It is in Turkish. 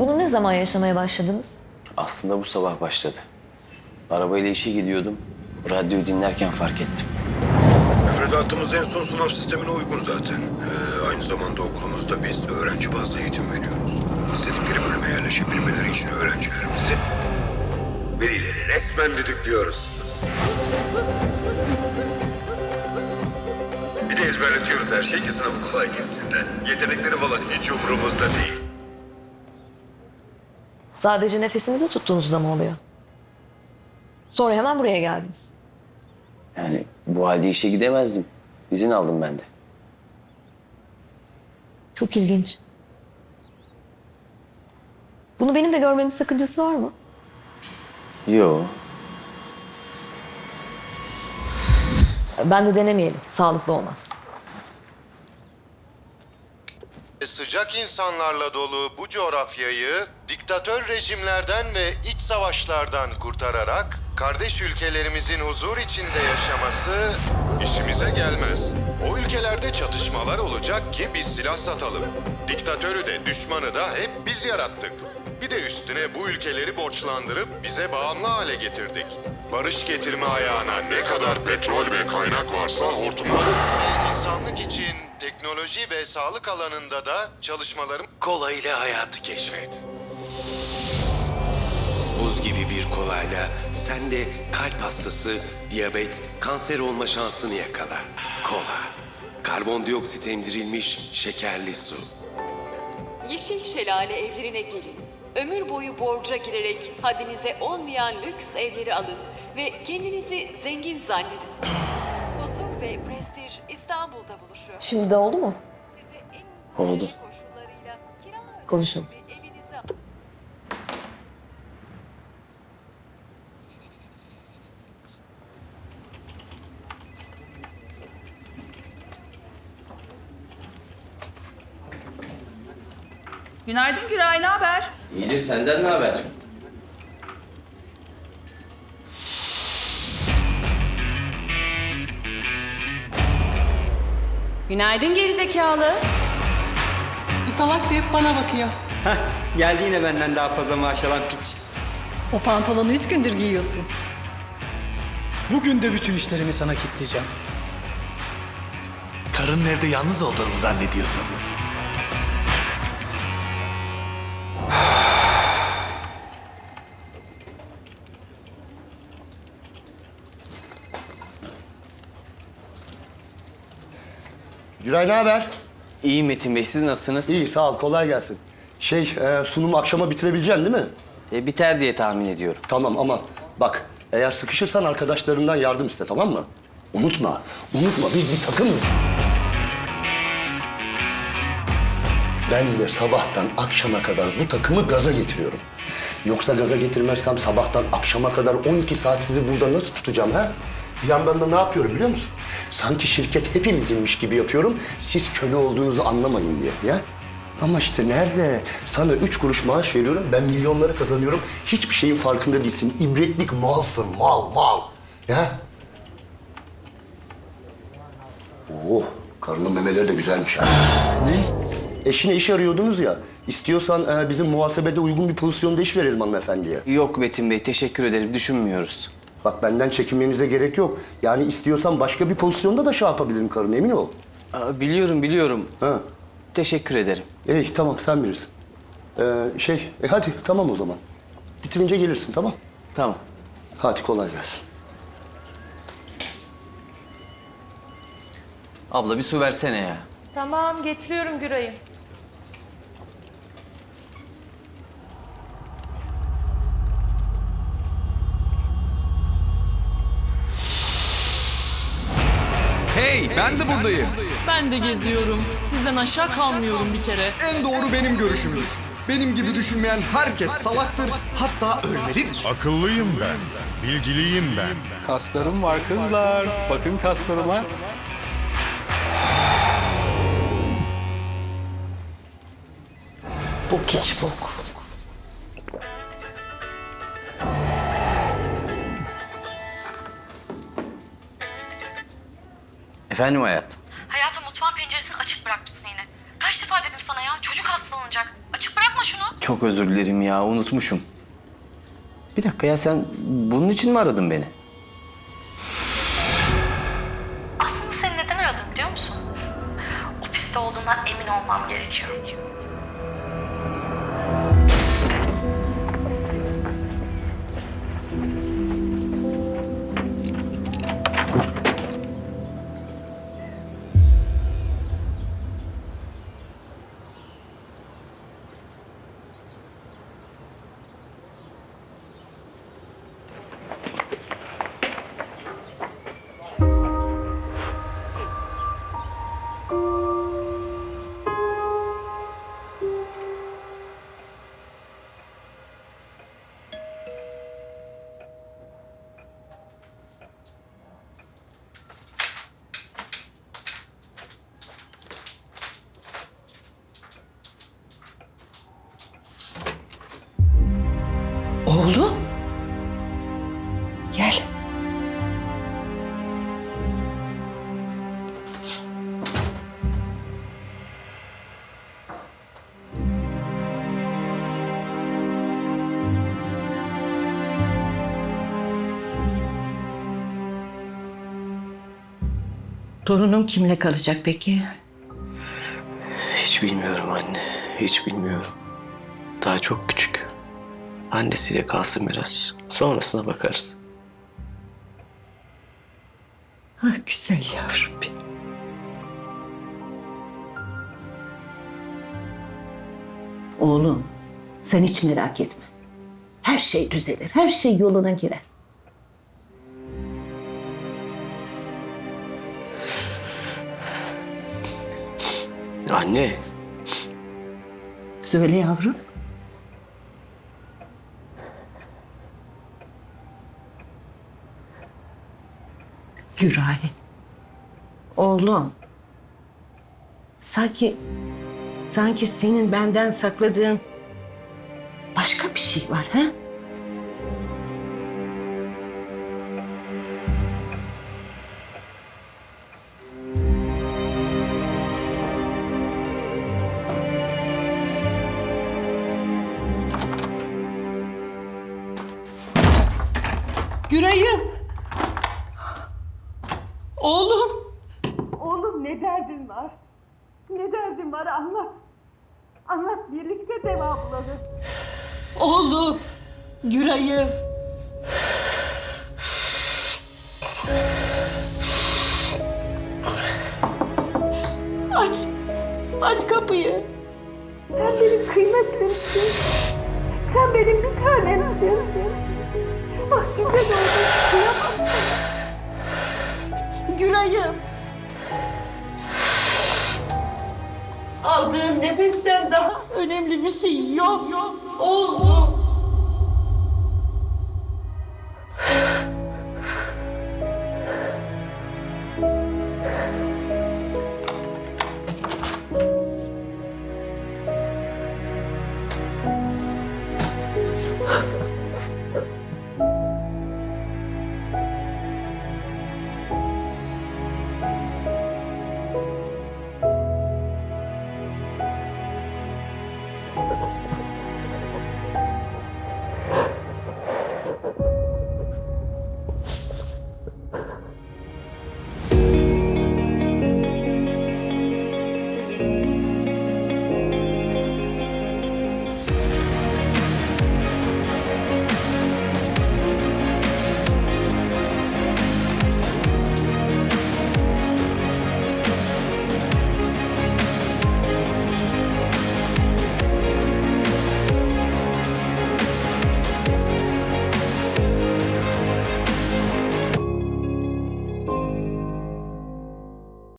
Bunu ne zaman yaşamaya başladınız? Aslında bu sabah başladı. Arabayla işe gidiyordum. Radyoyu dinlerken fark ettim. Müfredatımız en son sınav sistemine uygun zaten. Ee, aynı zamanda okulumuzda biz öğrenci bazlı eğitim veriyoruz. İstedikleri bölüme yerleşebilmeleri için öğrencilerimizi velileri resmen düdüklüyoruz. Bir de ezberletiyoruz her şeyi ki sınavı kolay geçsinler. Yetenekleri falan hiç umurumuzda değil. Sadece nefesinizi tuttuğunuzda mı oluyor? Sonra hemen buraya geldiniz. Yani bu halde işe gidemezdim. İzin aldım ben de. Çok ilginç. Bunu benim de görmemin sakıncası var mı? Yo. Ben de denemeyelim. Sağlıklı olmaz. Sıcak insanlarla dolu bu coğrafyayı diktatör rejimlerden ve iç savaşlardan kurtararak kardeş ülkelerimizin huzur içinde yaşaması işimize gelmez. O ülkelerde çatışmalar olacak ki biz silah satalım. Diktatörü de düşmanı da hep biz yarattık. Bir de üstüne bu ülkeleri borçlandırıp bize bağımlı hale getirdik. Barış getirme ayağına ne kadar petrol ve kaynak varsa hortumladık. Ve insanlık için teknoloji ve sağlık alanında da çalışmalarım Kolayla hayatı keşfet. Bir kolayla sen de kalp hastası, diyabet, kanser olma şansını yakala. Kola. Karbondioksit emdirilmiş şekerli su. Yeşil Şelale evlerine gelin. Ömür boyu borca girerek haddinize olmayan lüks evleri alın ve kendinizi zengin zannedin. Huzur ve prestij İstanbul'da buluşuyor. Şimdi de oldu mu? Size en Oldu. koşullarıyla kira ödemeli Konuşalım. Günaydın Güray, ne haber? İyidir senden ne haber? Günaydın gerizekalı. Bu salak da hep bana bakıyor. Heh, geldi yine benden daha fazla maaş alan piç. O pantolonu üç gündür giyiyorsun. Bugün de bütün işlerimi sana kitleyeceğim. Karının evde yalnız olduğumu zannediyorsunuz. Güray ne haber? İyi Metin Bey siz nasılsınız? İyi sağ ol kolay gelsin. Şey e, sunumu akşama bitirebileceksin değil mi? E, biter diye tahmin ediyorum. Tamam ama bak eğer sıkışırsan arkadaşlarından yardım iste tamam mı? Unutma, unutma biz bir takımız. Ben de sabahtan akşama kadar bu takımı gaza getiriyorum. Yoksa gaza getirmezsem sabahtan akşama kadar 12 saat sizi burada nasıl tutacağım ha? Bir yandan da ne yapıyorum biliyor musun? Sanki şirket hepimizinmiş gibi yapıyorum. Siz köle olduğunuzu anlamayın diye ya. Ama işte nerede? Sana üç kuruş maaş veriyorum, ben milyonları kazanıyorum. Hiçbir şeyin farkında değilsin. İbretlik malsın, mal, mal. Ya? Oh, karının memeleri de güzelmiş ha. Ne? Eşine iş arıyordunuz ya. İstiyorsan e, bizim muhasebede uygun bir pozisyonda iş verelim hanımefendiye. Yok Metin Bey teşekkür ederim düşünmüyoruz. Bak benden çekinmenize gerek yok. Yani istiyorsan başka bir pozisyonda da şey yapabilirim karın emin ol. Aa, biliyorum biliyorum. Ha. Teşekkür ederim. İyi tamam sen bilirsin. Ee, şey e, hadi tamam o zaman. Bitirince gelirsin tamam. Tamam. Hadi kolay gelsin. Abla bir su versene ya. Tamam, getiriyorum Güray'ı. Hey ben de buradayım. Ben de geziyorum. Sizden aşağı kalmıyorum bir kere. En doğru benim görüşümdür. Benim gibi düşünmeyen herkes salaktır, hatta ölmelidir. Akıllıyım ben. Bilgiliyim ben. Kaslarım var kızlar. Bakın kaslarıma. Bu hiç bok. Efendim hayatım. Hayatım mutfağın penceresini açık bırakmışsın yine. Kaç defa dedim sana ya çocuk hastalanacak. Açık bırakma şunu. Çok özür dilerim ya unutmuşum. Bir dakika ya sen bunun için mi aradın beni? Aslında seni neden aradım biliyor musun? Ofiste olduğundan emin olmam gerekiyor. Torunun kimle kalacak peki? Hiç bilmiyorum anne. Hiç bilmiyorum. Daha çok küçük. Annesiyle kalsın biraz. Sonrasına bakarız. Ah güzel yavrum benim. Oğlum sen hiç merak etme. Her şey düzelir, her şey yoluna girer. Anne. Söyle yavrum. Güray. Oğlum. Sanki sanki senin benden sakladığın başka bir şey var ha? Oğlum. Oğlum ne derdin var? Ne derdin var anlat. Anlat birlikte deva bulalım. Oğlum. Güray'ım. Aç. Aç kapıyı. Sen benim kıymetlimsin. Sen benim bir tanemsin. Ah güzel oğlum. Kıyamam. Güray'ım. Aldığın nefesten daha önemli bir şey yok. Oğlum.